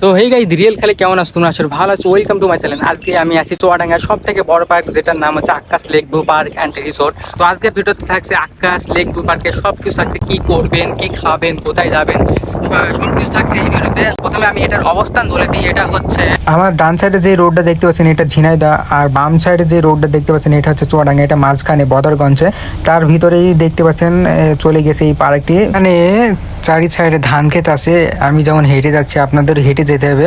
So hey guys real খেলে কেমন আছো? তোমরা আসলে ভালো আছো? ওয়েলকাম টু মাই চ্যানেল আজকে আমি আছি চুয়াডাঙ্গার সব থেকে বড় পার্ক যেটার নাম হচ্ছে Akash lake view park and resort তো আজকে ভিডিওতে থাকছে আকাশ লেক ভিউ পার্কে সব কিছু থাকছে, কী করবেন, কী খাবেন, কোথায় যাবেন সব কিছু থাকছে এই ভিডিওতে। প্রথমে আমি এটার অবস্থান বলে দিই এটা হচ্ছে আমার ডান সাইডে যে রোডটা দেখতে পাচ্ছেন এটা ঝিনাইদা আর বাম সাইডে যে রোডটা দেখতে পাচ্ছেন এটা হচ্ছে চুয়াডাঙ্গা এটা মাঝখানে বদরগঞ্জে। তার ভিতরেই দেখতে পাচ্ছেন চলে গেছে এই পার্কটি। মানে চারি সাইডে ধান ক্ষেত আছে আমি যেমন হেঁটে যাচ্ছি আপনাদের হেঁটে যেতে হবে।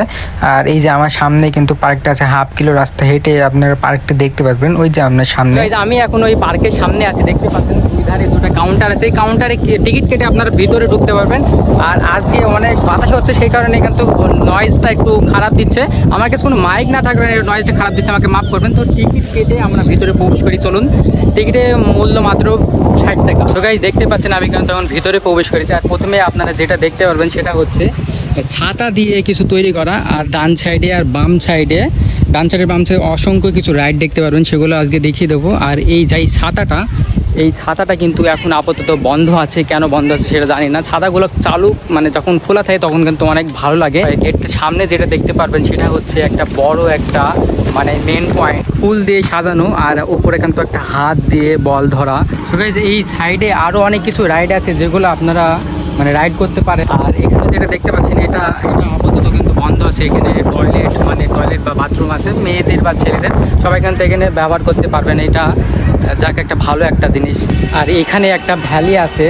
আর এই যে আমার সামনে কিন্তু পার্কটা আছে হাফ কিলো রাস্তা হেঁটে আপনারা পার্কটি দেখতে পারবেন ওই যে আপনার সামনে। আমি এখন ওই পার্কের সামনে আছি দেখতে পাচ্ছেন? ধারে দুটো কাউন্টার আছে। এই কাউন্টারে টিকিট কেটে আপনারা ভিতরে ঢুকতে পারবেন। আর আজকে অনেক বাতাস হচ্ছে, সেই কারণে কিন্তু নয়েজটা একটু খারাপ দিচ্ছে। আমার কাছে কোনো মাইক না থাকলে নয়েজটা খারাপ দিচ্ছে, আমাকে মাফ করবেন। তো টিকিট কেটে আমরা ভিতরে প্রবেশ করি, চলুন। টিকিটের মূল্য মাত্র ষাট টাকা। তো গাইজ দেখতে পাচ্ছেন আমি কিন্তু এখন ভিতরে প্রবেশ করেছি। আর প্রথমে আপনারা যেটা দেখতে পারবেন সেটা হচ্ছে ছাতা দিয়ে কিছু তৈরি করা, আর ডান সাইডে আর বাম সাইডে ডান সাইডে বাম সাইডে অসংখ্য কিছু রাইড দেখতে পারবেন, সেগুলো আজকে দেখিয়ে দেবো। আর এই যাই ছাতাটা, এই ছাতাটা কিন্তু এখন আপাতত বন্ধ আছে। কেন বন্ধ আছে সেটা জানি না। ছাতাগুলো চালু মানে যখন খোলা থাকে তখন কিন্তু অনেক ভালো লাগে। গেটের সামনে যেটা দেখতে পারবেন সেটা হচ্ছে একটা বড় একটা মানে মেন পয়েন্ট ফুল দিয়ে সাজানো আর উপরে কিন্তু একটা হাত দিয়ে বল ধরা। So এই সাইডে আরও অনেক কিছু রাইড আছে যেগুলো আপনারা মানে রাইড করতে পারে। আর এখানে যেটা দেখতে পাচ্ছেন, এটা এটা আপাতত কিন্তু বন্ধ আছে এখানে টয়লেট মানে টয়লেট বা বাথরুম আছে। মেয়েদের বা ছেলেদের সবাই এখান থেকে এখানে ব্যবহার করতে পারবেন এটা যাক, একটা ভালো একটা জিনিস। আর এখানে একটা ভ্যালি আছে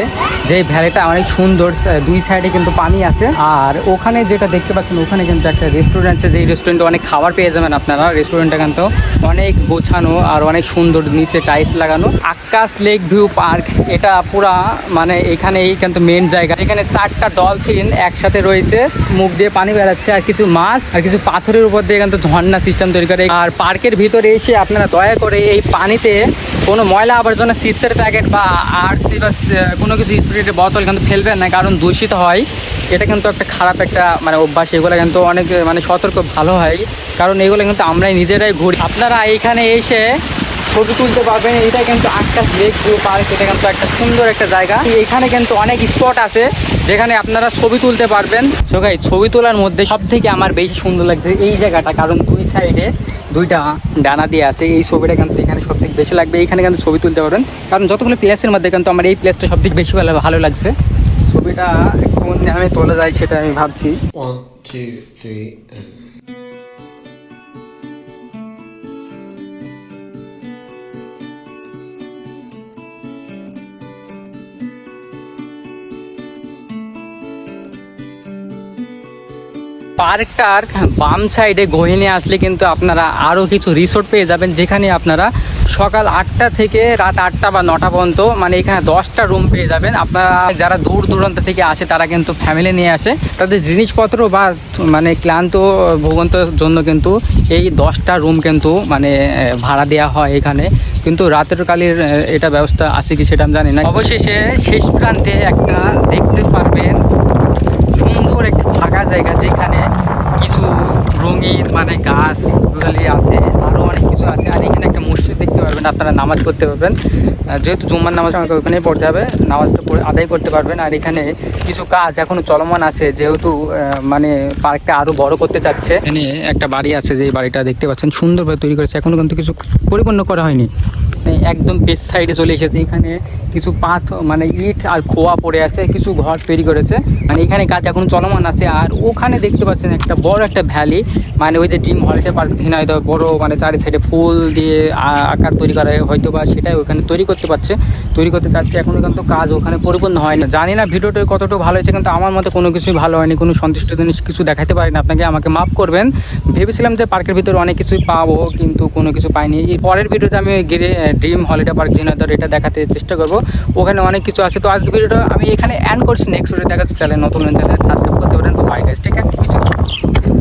যে ভ্যালিটা অনেক সুন্দর দুই সাইডে কিন্তু পানি আছে। আর ওখানে যেটা দেখতে পাচ্ছেন, ওখানে কিন্তু একটা রেস্টুরেন্ট আছে যে রেস্টুরেন্টে অনেক খাবার পেয়ে যাবেন আপনারা। রেস্টুরেন্টটা কিন্তু অনেক গোছানো আর অনেক সুন্দর, নিচে টাইলস লাগানো। আকাশ লেক ভিউ পার্ক এটা পুরা মানে এখানে এই কিন্তু মেন জায়গা। এখানে চারটা ডলফিন একসাথে রয়েছে, মুখ দিয়ে পানি বেড়াচ্ছে, আর কিছু মাছ আর কিছু পাথরের উপর দিয়ে কিন্তু ঝর্ণা সিস্টেম তৈরি করে। আর পার্কের ভিতরে এসে আপনারা দয়া করে এই পানিতে কোনো ময়লা আবর্জনা চিপসের প্যাকেট বা আরসি বা কোনো কিছু স্পিরিটের বোতল কিন্তু ফেলবেন না, কারণ দূষিত হয়। এটা কিন্তু একটা খারাপ একটা মানে অভ্যাস, এগুলো কিন্তু অনেক মানে সতর্ক ভালো হয়, কারণ এগুলো কিন্তু আমরাই নিজেরাই ঘুরি। আপনারা এইখানে এসে ছবি তুলতে পারবেন, এটা কিন্তু আকাশ লেক ভিউ পার্ক এটা কিন্তু একটা সুন্দর একটা জায়গা। এখানে কিন্তু অনেক স্পট আছে, যেখানে আপনারা ছবি তুলতে পারবেন। সবাই ছবি তোলার মধ্যে সব থেকে আমার বেশি সুন্দর লাগছে এই জায়গাটা, কারণ দুই সাইডে দুইটা ডানা দিয়ে আছে। এই ছবিটা কিন্তু এখানে সব থেকে বেশি লাগবে। এইখানে কিন্তু ছবি তুলতে পারবেন। কারণ যতগুলো প্লেসের মধ্যে কিন্তু আমার এই প্লেসটা সব থেকে বেশি ভালো ভালো লাগছে। ছবিটা কোন আমি তোলা যায় সেটা আমি ভাবছি। পার্কটার বাম সাইডে গহিনে আসলে কিন্তু আপনারা আরও কিছু রিসোর্ট পেয়ে যাবেন, যেখানে আপনারা সকাল আটটা থেকে রাত আটটা বা নটা পর্যন্ত মানে এখানে দশটা রুম পেয়ে যাবেন। আপনারা যারা দূর দূরান্ত থেকে আসে, তারা কিন্তু ফ্যামিলি নিয়ে আসে। তাদের জিনিসপত্র বা মানে ক্লান্ত ভোগন্তর জন্য কিন্তু এই দশটা রুম কিন্তু মানে ভাড়া দেওয়া হয় এখানে। কিন্তু রাতের কালের এটা ব্যবস্থা আছে কি সেটা আমি জানি না। অবশেষে শেষ প্রান্তে একটা দেখতে পারবেন সুন্দর একটা ফাঁকা জায়গা, যেখানে রঙিন মানে গাছ গুলি আছে আরও অনেক কিছু আছে। আর এখানে একটা মসজিদ দেখতে পারবেন, আপনারা নামাজ পড়তে পারবেন। যেহেতু জুম্মার নামাজ আমাকে ওখানেই পড়তে হবে নামাজটা পড়ে আদায় করতে পারবেন। আর এখানে কিছু কাজ এখনও চলমান আছে, যেহেতু মানে পার্কটা আরও বড় করতে চাচ্ছে। এখানে একটা বাড়ি আছে, যে বাড়িটা দেখতে পাচ্ছেন, সুন্দরভাবে তৈরি করেছে। এখনও কিন্তু কিছু পরিপূর্ণ করা হয়নি। একদম পেস সাইডে চলে এসেছে। এখানে কিছু পাথ মানে ইট আর খোয়া পড়ে আছে, কিছু ঘর তৈরি করেছে। মানে এখানে কাজ এখন চলমান আছে, আর ওখানে দেখতে পাচ্ছেন একটা বড় একটা ভ্যালি। মানে ওই যে ডিম হলিডে পার্ক হয়তো বড় মানে চারি সাইডে ফুল দিয়ে আকার তৈরি করা হয়তো বা সেটাই ওখানে তৈরি করতে পারছে। তৈরি করতে চাচ্ছে, এখনও কিন্তু কাজ ওখানে পরিপূর্ণ হয় না জানি না ভিডিওটা কতটুকু ভালো হয়েছে, কিন্তু আমার মতে কোনো কিছুই ভালো হয়নি, কোনো সন্তুষ্ট জিনিস কিছু দেখাতে পারি না আপনাকে আমাকে মাফ করবেন। ভেবেছিলাম যে পার্কের ভিতরে অনেক কিছুই পাবো, কিন্তু কোনো কিছু পাইনি। পরের ভিডিওতে আমি গিয়ে ড্রিম হলিডে পার্ক জিনাদর এটা দেখাতে চেষ্টা করব। ওখানে অনেক কিছু আছে। তো আজকে ভিডিওটা আমি এখানে অ্যান্ড করছি। নেক্সট ভিডিও দেখাচ্ছি চ্যানেল নতুন চ্যানেল সাবস্ক্রাইব করতে পারেন। তো বাই গাইস ঠিক আছে